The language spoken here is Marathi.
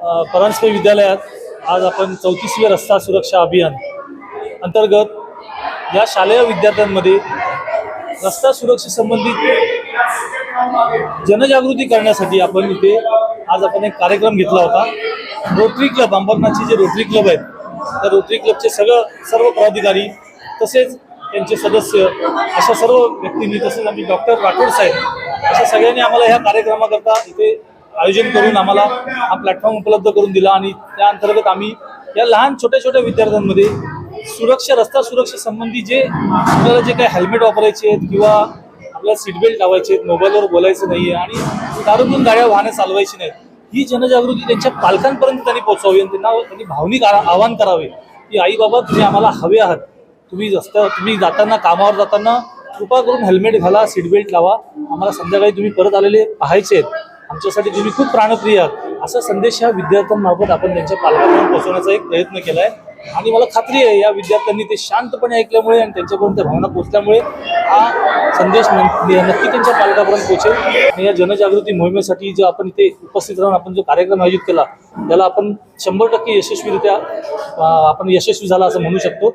परांजपे विद्यालयात आज आपण चौतीसवे रस्ता सुरक्षा अभियान अंतर्गत या शालेय विद्यार्थ्यांमध्ये रस्ता सुरक्षेसंबंधित जनजागृती करण्यासाठी आपण इथे आज आपण एक कार्यक्रम घेतला होता. रोटरी क्लब अंबरनाथचे जे रोटरी क्लब आहेत त्या रोटरी क्लबचे सगळं सर्व पदाधिकारी तसेच त्यांचे सदस्य अशा सर्व व्यक्तींनी तसेच आम्ही डॉक्टर राठोड साहेब अशा सगळ्यांनी आम्हाला ह्या कार्यक्रमाकरता इथे आयोजन करून आम्हाला हा प्लॅटफॉर्म उपलब्ध करून दिला आणि त्या अंतर्गत आम्ही या लहान छोट्या छोट्या विद्यार्थ्यांमध्ये सुरक्षा रस्ता सुरक्षेसंबंधी जे आपल्याला जे काही हेल्मेट वापरायचे आहेत किंवा आपल्याला सीट बेल्ट लावायचे आहेत मोबाईलवर बोलायचं नाही आहे आणि दारूतून गाड्या वाहने चालवायची नाहीत ही जनजागृती त्यांच्या पालकांपर्यंत त्यांनी पोहोचवावी आणि त्यांना त्यांनी भावनिक आ- आवाहन करावे की आई बाबा तुम्ही आम्हाला हवे आहात. तुम्ही रस्त्या तुम्ही जाताना कामावर जाताना कृपा करून हेल्मेट घाला सीट बेल्ट लावा. आम्हाला संध्याकाळी तुम्ही परत आलेले पाहायचे आहेत. आमच्यासाठी तुम्ही खूप प्राणप्रिय आहात. असा संदेश ह्या विद्यार्थ्यांमार्फत आपण त्यांच्या पालकांपर्यंत पोहोचवण्याचा एक प्रयत्न केला आहे आणि मला खात्री आहे या विद्यार्थ्यांनी ते शांतपणे ऐकल्यामुळे आणि त्यांच्यापर्यंत त्या भावना पोचल्यामुळे हा संदेश नक्की त्यांच्या पालकापर्यंत पोहोचेल. आणि या जनजागृती मोहिमेसाठी जे आपण इथे उपस्थित राहून आपण जो कार्यक्रम आयोजित केला त्याला आपण शंभर टक्के यशस्वीरित्या आपण यशस्वी झाला असं म्हणू शकतो.